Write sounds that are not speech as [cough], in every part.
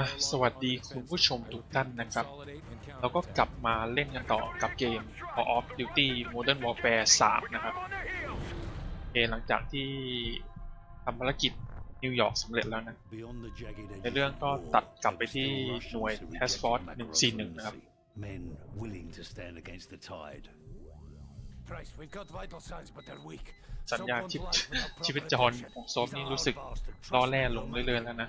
อะสวัสดีคุณผู้ชมทุกท่านนะครับ เราก็กลับมาเล่นกันต่อกับเกม Call of Duty Modern Warfare 3 นะครับเกมหลังจากที่ทำภารกิจนิวยอร์กสำเร็จแล้วนะ ในเรื่องก็ตัดกลับไปที่หน่วย Task Force 141 นะครับ สัญญาณชีพชีพจรของซอฟนี่รู้สึกล่อแร่ลงเรื่อยๆแล้วนะ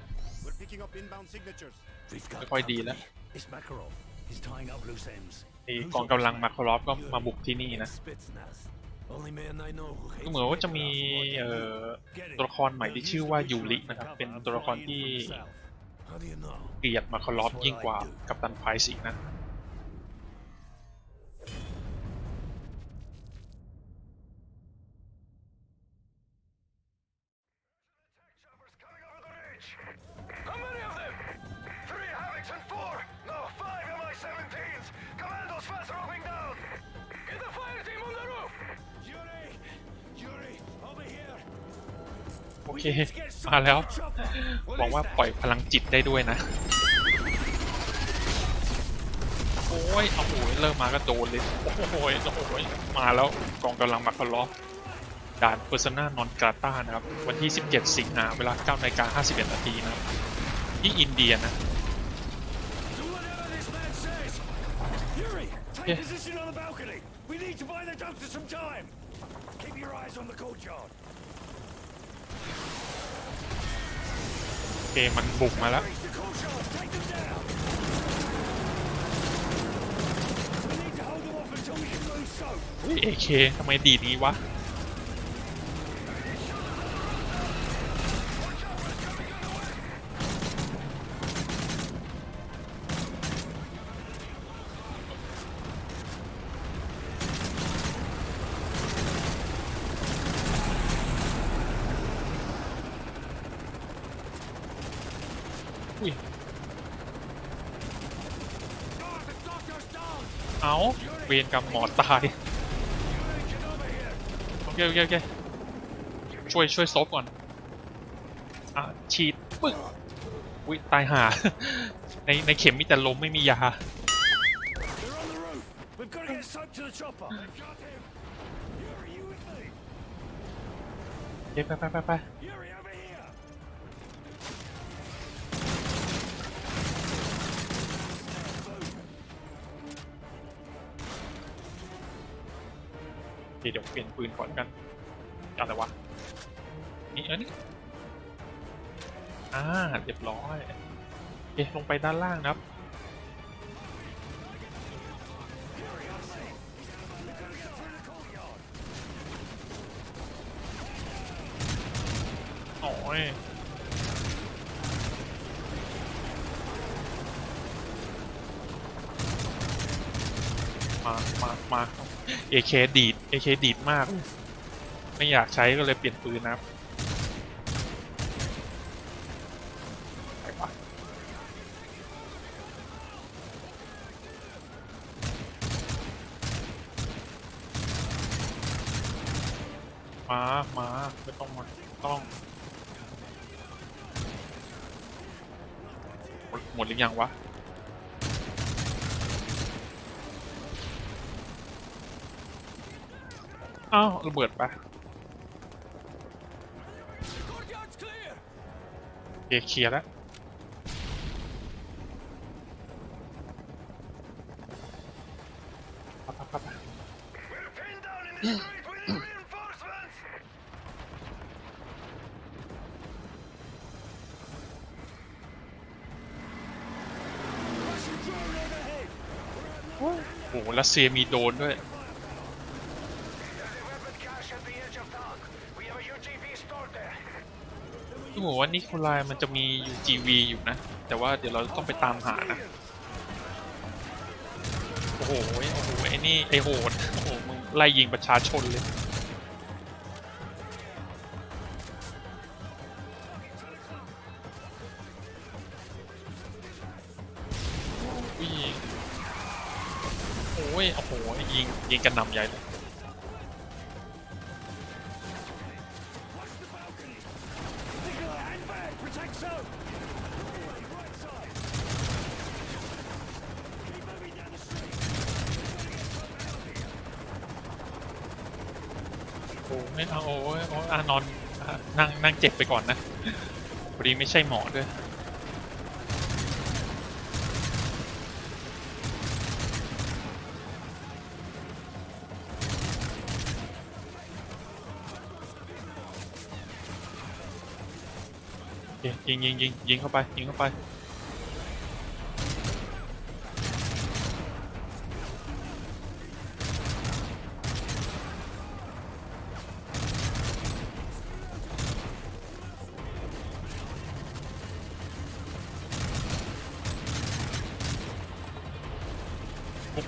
ไม่ค่อยดีแล้วไอ้กองกำลังมาคารอฟก็มาบุกที่นี่นะก็เหมือนว่าจะมีเอ่อตัวละครใหม่ที่ชื่อว่ายูรินะครับ เป็นตัวละครที่เกลียดมาคารอฟยิ่งกว่ากัปตันไพรส์อีกนะ มาแล้ว บอกว่าปล่อยพลังจิตได้ด้วยนะ โอ้ยเอาโอ้ยเริ่มมาก็โดนเลย โอ้ยโอ้ยมาแล้วกองกำลังมาคารอฟด่าน Persona Non Grata นะครับ วันที่ 17 สิงหาเวลา9นาฬิกา51นาทีนะครับที่อินเดียนะ Do whatever this เกมมันบุกมาแล้วเอเคทำไมดีดงี้วะ อุ้ย Guard, the doctor's down! เอาเวรกรรมหมอตายโอเคโอเคโอเคช่วยช่วยซบก่อนอะฉีดปึ๊กอุ้ยตายห่าในในเข็มมีแต่ลมไม่มียาเยวไปไปไปไป เดี๋ยวเดี๋ยวเปลี่ยนปืนก่อนกันอาแต่วะนี่เอันนี้อ่าเรียบร้อยโอเคลงไปด้านล่างนะครับโอ้ยมา มา มา AK ดีด AK ดีดมาก ไม่อยากใช้ก็เลยเปลี่ยนปืนนะครับไปวะมามาไม่ต้องมาต้อง หมดหมดหรือยังวะ อ้าว ระเบิดปะเอเคลียร์แล้วโอ้โหรัสเซียมีโดนด้วย ที่บอกว่านิโคลายมันจะมี UGV อยู่นะ แต่ว่าเดี๋ยวเราต้องไปตามหานะ โอ้โห โอ้โห ไอ้นี่ ไอ้โหด โอ้โห มึงไล่ยิงประชาชนเลยอุ้ยโอ้ย โอ้โห ยิง ยิงกันนำใหญ่เลย เจ็บไปก่อนนะพอดีไม่ใช่หมอด้วยเคยิงยิงยิงยิงเข้าไปยิงเข้าไป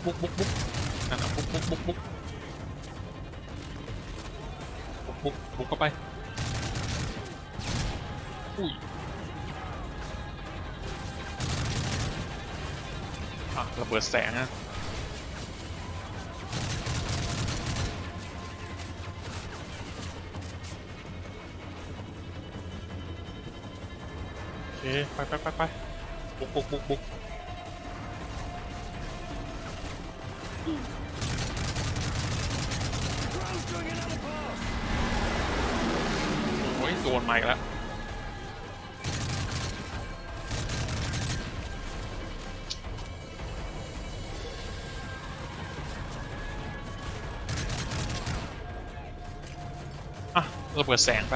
บุกบุกบุกบุกนั่นน่ะบุกบุกบุกบุกบุกบุกบุกเข้าไปอุ้ยอะระเบิดแสงอะโอเคไปไปไปไปบุกบุกบุกบุก โดนมค์แล้วอะระเปิดแสงไป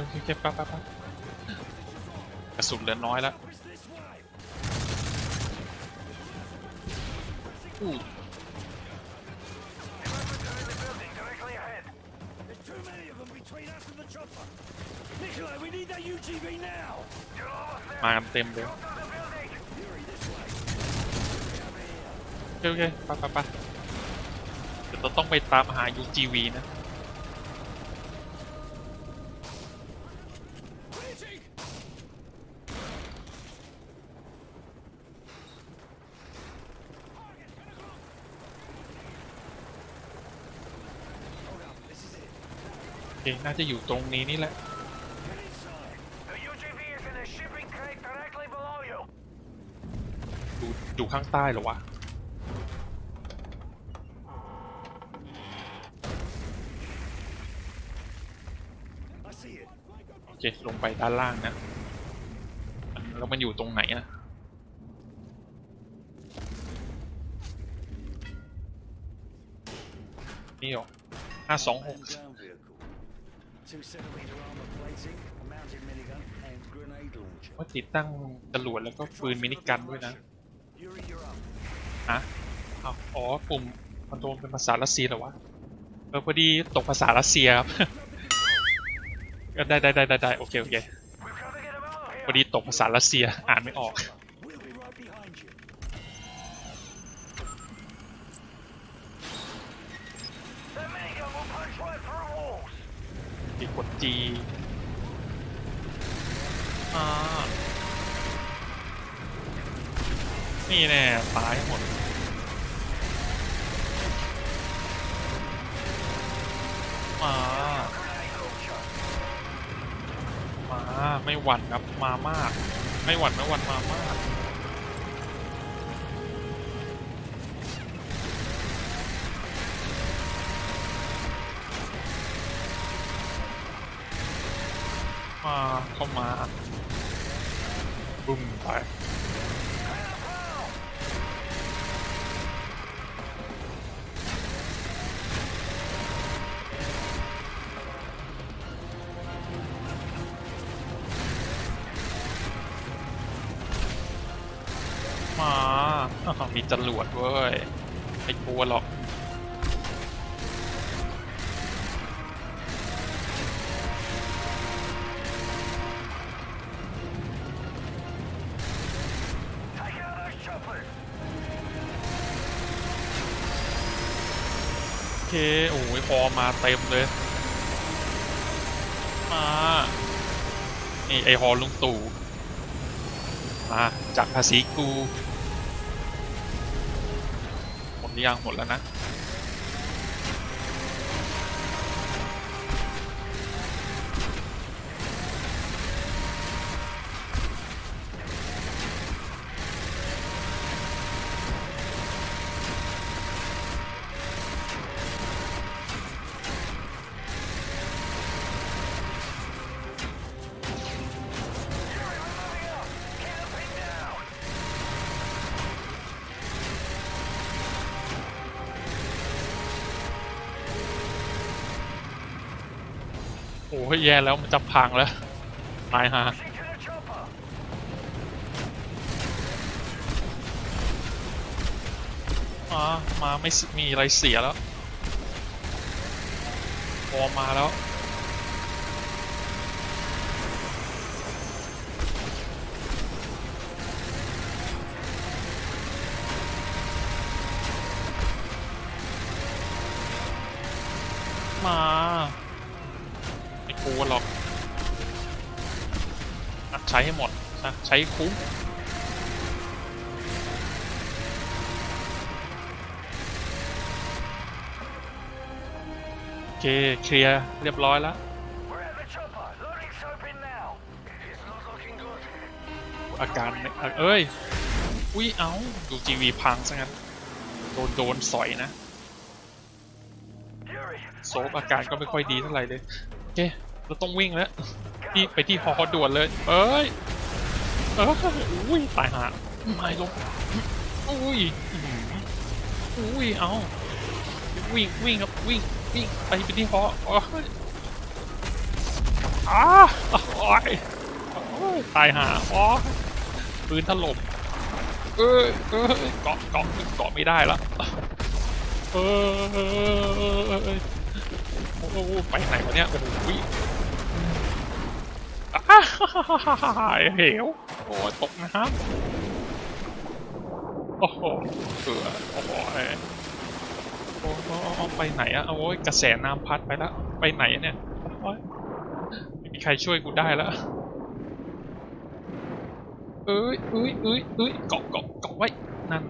โอเคโอเคโอเคปั๊บปั๊บปั๊บกระสุนเหลือน้อยแล้วอู้ Directly ahead. There's too many of them between us and the chopper. Nikolai, we need that UGV now. You're almost there. มากันเต็มเลย Go to the building. Yuri, this way. โอเคโอเคไปไปไปเดี๋ยวเราต้องไปตามหา UGV นะ Reaching! โอ เคน่าจะอยู่ตรงนี้นี่แหละ Get inside. The UGV is in a shipping crate directly below you. อยู่อยู่ข้างใต้เหรอวะ I see it. โอเค ลงไปด้านล่างนะ แล้วมันอยู่ตรงไหนอะนี่หรอห้าสองหก Manned ground vehicle. Two centimeter armor plating, a mounted minigun, and grenade launcher. ว่าติดตั้งจรวดแล้วก็ปืนมินิกันด้วยนะ Yuri, you're up. ฮะอ้าวอ๋อปุ่มคอนโทรลเป็นภาษารัสเซียเหรอวะ เออพอดีตกภาษารัสเซียครับก็ได้ได้ได้ได้ได้โอเคโอเค We've got to get him out of พอ here. ดีตกภาษารัสเซียอ่านไม่ออก กดจีอ่านี่แน่ตายหมดมามาไม่หวั่นครับมามาก ไม่หวั่นไม่หวั่นมามาก มาเข้ามาบุ้มไปมามีจรวดเว้ยไม่กลัวหรอก มาเต็มเลย มา นี่ ไอฮอลุงตู่ มาจากภาษีกู หมดหรือยังหมดแล้วนะ แย่แล้วมันจะพังแล้วตายฮะมามาไม่มีอะไรเสียแล้วพอมาแล้วมา หรอกใช้ให้หมดนะใช้คุ้มโอเคเคลียร์เรียบร้อยแล้วอาการอเอ้ย อุ้ย เอาดูจีวีพังซะงั้น โดน โดน สอยนะ โซฟอาการก็ไม่ค่อยดีเท่าไหร่เลย โอเค เราต้องวิ่งแล้วที่ไปที่ฮอด่วนเลย เอ้ย เอออุ้ยตายหาไม่ลงอุ้ยอุ้ยเอาวิ่งวิ่งครับวิ่งวิ่งไปไปที่ฮออ้ยอ้าโอ้ยโอ้ยตายหาอ้ยปืนถล่มเอ้ยเอ้ยเกาะเกาะเกาะไม่ได้ล้วเออโอ้ไปไหนวะเนี่ยโอ้โหวิ่งอ้า เหวโอ้ยตกนะครับโอ้โหเกือโอ้โหโอ้โหไปไหนอะโอ้ยกระแสน้ำพัดไปแล้ว ไปไหนเนี่ยไม่มีใครช่วยกูได้แล้วเอ้ยเอ้ยเอ้ยเอ้ยเกาะเกาะเกาะไว้ นั่น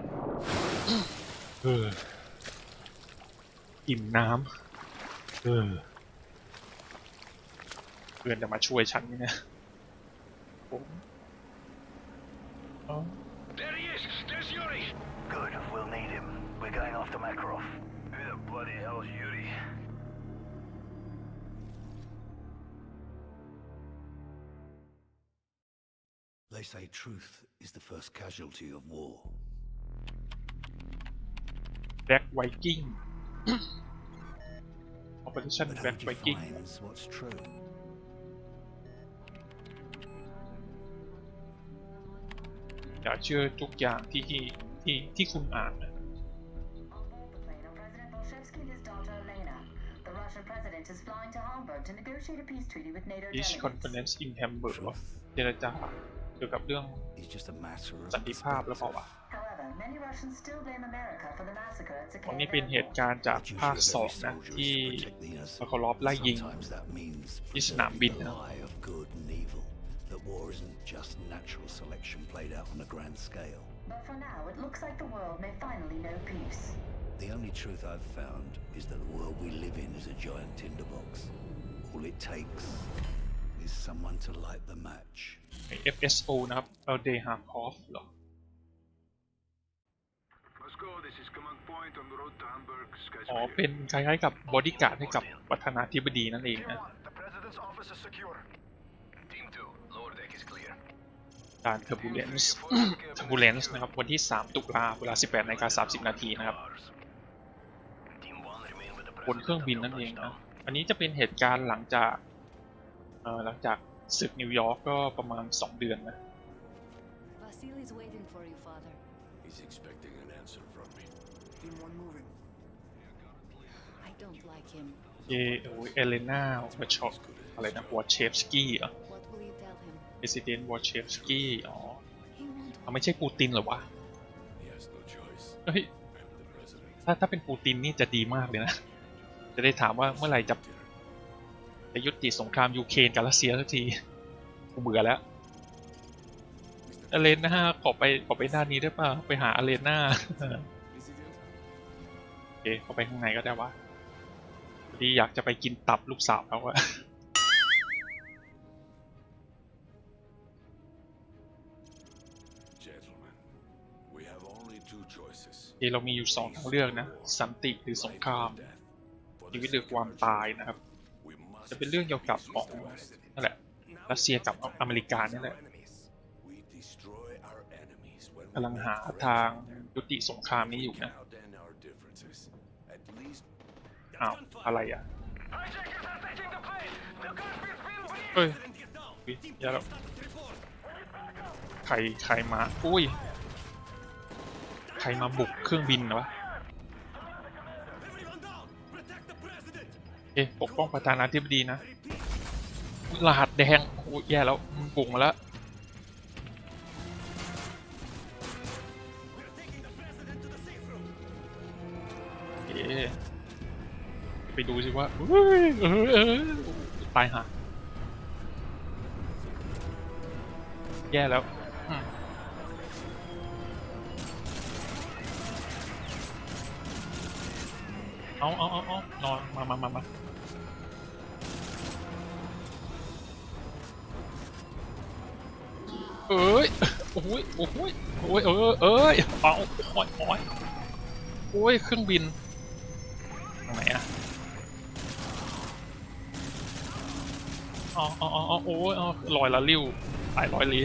เอออิ่มน้ำเออเพื่อนจะมาช่วยฉันเนี่ย Oh. Oh. There he is! There's Yuri! Good, we'll need him. We're going after Makarov. Who the bloody hell's Yuri? They say truth is the first casualty of war. Backwaking. [clears throat] Opposition backwaking. Defines what's true. อย่าเชื่อทุกอย่างที่ที่ที่ที่คุณอ่านนะ On board the plane are President Bolshevsky and his daughter Elena. The Russian president is flying to Hamburg to negotiate a peace treaty with NATO Peace delegates. Conference in Hamburg เหรอ Truth เจรจาเกี่ยวกับเรื่อง is just a matter of สันติภาพหรือเปล่าวะ However, many Russians still blame America for the massacre at วัน Sakharov นี้เป็นเหตุการณ์จาก The duty ภาค of สอง every นะ soldier ที่ is to protect the innocent. มาเคารพไล่ยิง Sometimes that means ที่สนามบิน preserving นะ war isn't just natural selection played out on a grand scale. But for now, it looks like the world may finally know peace. The only truth I've found is that the world we live in is a giant tinderbox. All it takes is someone to light the match. FSO นะครับ a l d e h a k o v เหรอ Moscow, this is command point on the road to Hamburg. Skies อ๋อ เป็นคล้ายๆกับบอดี้การ์ดให้กับประธานาธิบดีนั่นเองนะ การ Turbulence Turbulence นะครับ วันที่ 3 ตุลาเวลา 18นาฬิกา30 นาทีนะครับ Team 1 remain with the บนเครื่องบินนั่นเองนะอันนี้จะเป็นเหตุการณ์หลังจากเอ่อหลังจากศึกนิวยอร์กก็ประมาณ 2 เดือนนะ Vasily's waiting for you, father. He's expecting an answer from me. Team one moving. I don't like him. เอโอ้ยเอเลนาวัชออะไรนะวอเชฟสกี้อะ What will you tell him? เ e ส i ดนต์วอเชฟสกี้อ๋อ He won't เขาไม่ใช่ปูตินเหรอวะ He has no choice. เฮ้ย I'm the president. ถ้าถ้าเป็นปูตินนี่จะดีมากเลยนะ You จะได้ถามว่าเมื่อไหร่จะจะยุติสงครามยูเครนกับรัสเซียสักที กูเบื่อแล้วอาเลน่าขอไปขอไปด้านนี้ได้ป่ะ ไปหาอาเลน่าโอเคเข้าไปข้างในก็ได้วะพอดีอยากจะไปกินตับลูกสาวเขาอะ เอเรามีอยู่สองทางเลือกนะ สันติหรือสงครามชีวิตหรือความตายนะครับ จะเป็นเรื่องเกี่ยวกับของนั่นแหละรัสเซียกับอเมริกานี่แหละกำลังหาทางยุติสงครามนี้อยู่นะอ้าวอะไรอะเฮ้ยอย่าแล้วใครใครมาอุ้ย รมาบุกเครื่องบินนะวะเอ๊ะปกป้องประธานาธิบดีนะรหัสแดงโอ้ยแย่แล้วมันบุกมาแล้วเอ๊ะไปดูสิว่าตายห่าแย่แล้ว เอาเอาเอาเอานอนมามามามาเอ้ย โอ้ย โอ้ย โอ้ย เออเอ้ยเอาโอ้ยโอ้ยโอ้ย เครื่องบินทางไหนอะอ๋ออ๋ออ๋อโอ้ยอ๋อลอยละลิ้วหลายร้อยลี้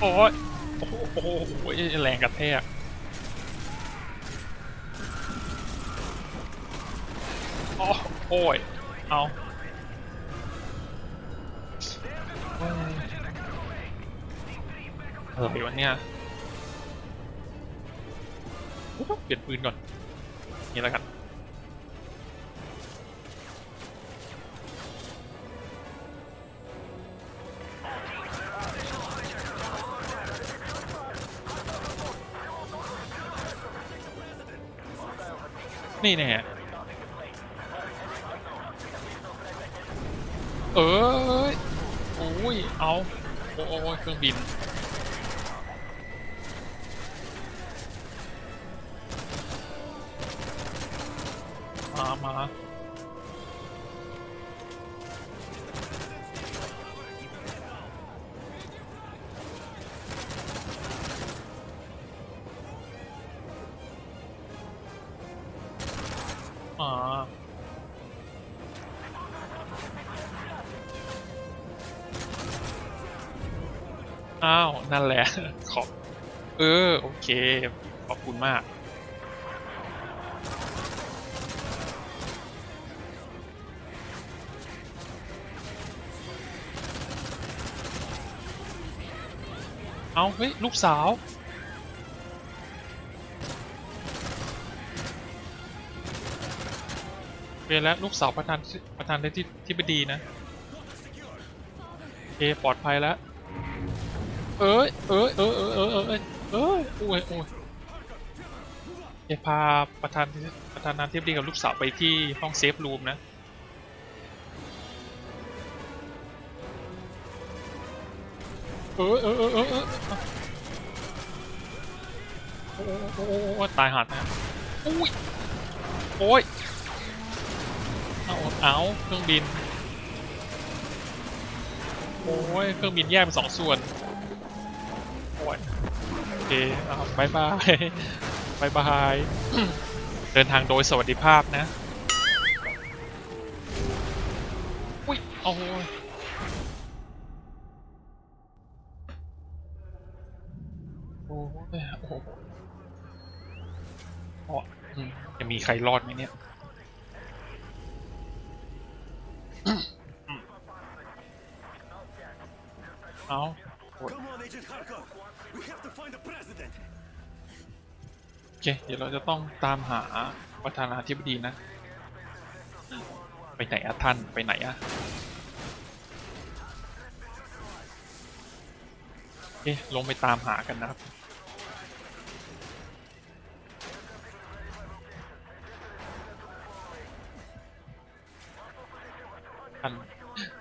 โอ้ย โอ้โหโอ้โหโอ้ยแรงกระแทกอ๋อ โอ้ย เอาโอ้ยอะไรวะเนี่ยเปลี่ยนปืนก่อน นี่แล้วกันนี่แน่เอ้ย โอ้ย เอา โอ้ ยเครื่องบิน เค ขอบคุณมาก เอาเฮ้ย ลูกสาว เรียนแล้ว ลูกสาวประธานประธานได้ที่ที่บดีนะเอปลอดภัยแล้ว เอ้ยเอ้ยเอ้ยเอ้ยเอ้ย เอ้ยเอ้ยเอ้ยโอ้ยโอ้ยเอพาประธานประธานาธิบดีกับลูกสาวไปที่ห้องเซฟรูมนะเออเออเออเออเออโอ้โหโอ้โอ้ตายหัดนะอุ้ยโอ้ยเอาเอาเครื่องบิน โอ้ยเครื่องบินแยกเป็นสองส่วนโอ้ย เคเอาบายบายบายบาย เดินทางโดยสวัสดิภาพนะ อุ้ยโอ้ยโอ้ยโอ้โหอ๋ออืมจะมีใครรอดไหมเนี่ยเอา เค เดี๋ยวเราจะต้องตามหาประธานาธิบดีนะ ไปไหนอะท่าน ไปไหนอะโอเคลงไปตามหากันนะครับท่าน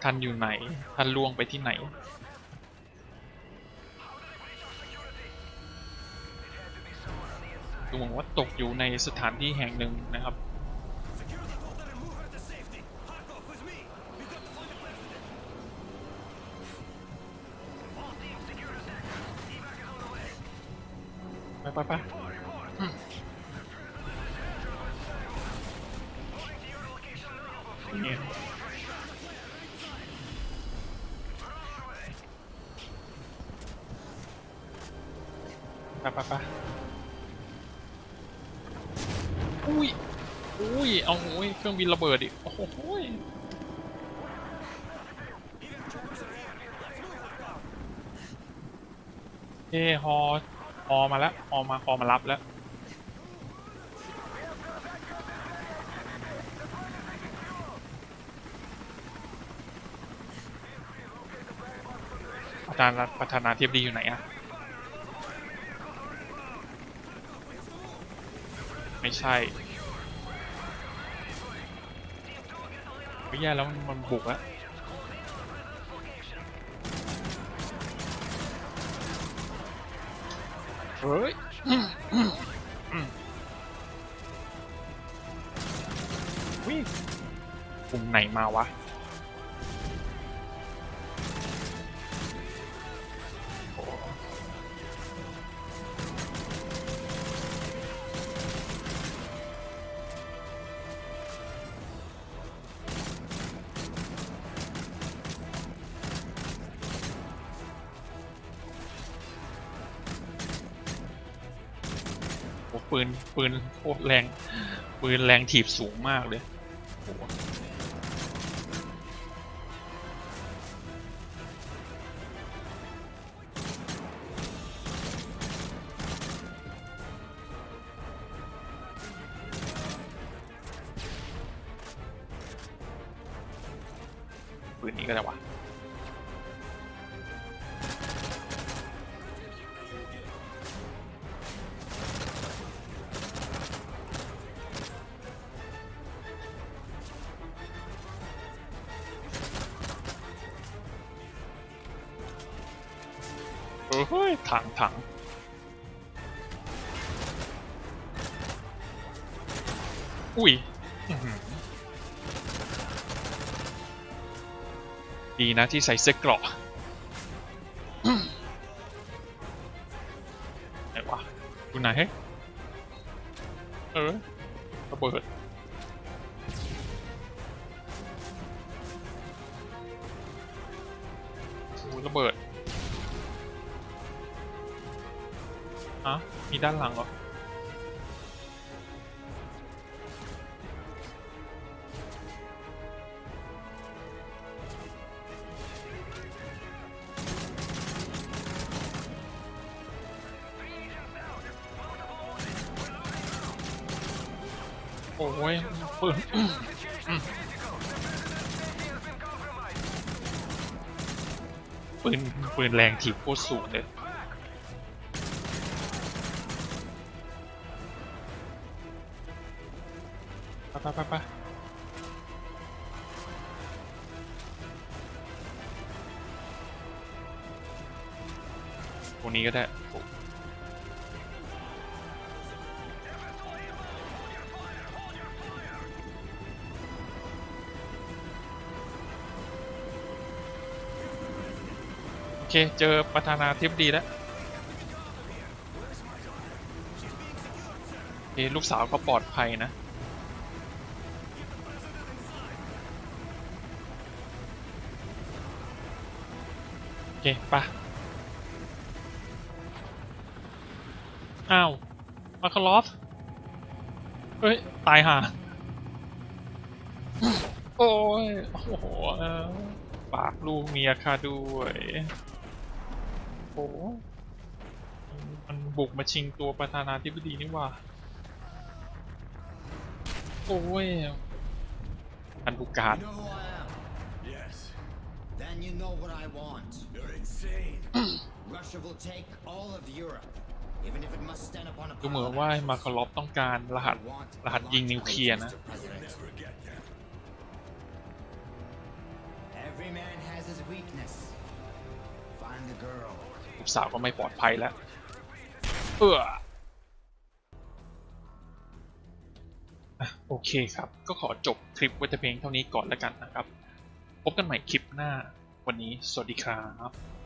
ท่านอยู่ไหน ท่านล่วงไปที่ไหน ดูเหมือนว่าตกอยู่ในสถานที่แห่งหนึ่งนะครับ ไปไปไปอืมเนี่ยไปไปไปอุ้ย อุ้ย เอาโอ้ยเครื่องบินระเบิดอีก โอ้โหยเฮ้ฮอฮอมาแล้วฮอมาฮอมารับแล้วประธานาประธานาธิบดีอยู่ไหนอะไม่ใช่ ไม่แย่แล้วมันมันบุกอะเฮ้ยอืมอืมอืมวิ่งกลุ่มไหนมาวะ ปืนโคตรแรง ปืนแรงถีบสูงมากเลยโหปืนนี้ก็ได้วะ เฮ้ยถังถังอุ้ยอื้อหือดีนะที่ใส่เสื้อเกราะอืมไหนวะดูไหนเฮ้ยเออระเบิดโอ้ยระเบิด ฮะมีด้านหลังเหรอ โอ้ยปืนปืนปืนแรงถีบโคตรสูงเลย ไปไปไปตรงนี้ก็ได้โอ้โอเค เจอประธานาธิบดีแล้วโอเคลูกสาวก็ปลอดภัยนะ ปะอ้าว มาคาลอฟเฮ้ย ตายห่าโอ้ย โอ้โหเออปากลูกเมียข้าด้วยโอ้มันบุกมาชิงตัวประธานาธิบดีนี่หว่า โอ้ยพันธุการ You know who I am? Yes. Then you know what I want. You're insane. Russia will take all of Europe, even if it must stand upon a ดูเหมือนว่ามาคาลอฟต้องการรหัสรหัสยิงนิวเคลียร์นะ Mr. President. Never get them. Every man has his weakness. Find the girl. ลูกสาวก็ไม่ปลอดภัยแล้ว เอออะโอเคครับ ก็ขอจบคลิปไว้แต่เพียงเท่านี้ก่อนแล้วกันนะครับ พบกันใหม่คลิปหน้าวันนี้ สวัสดีครับ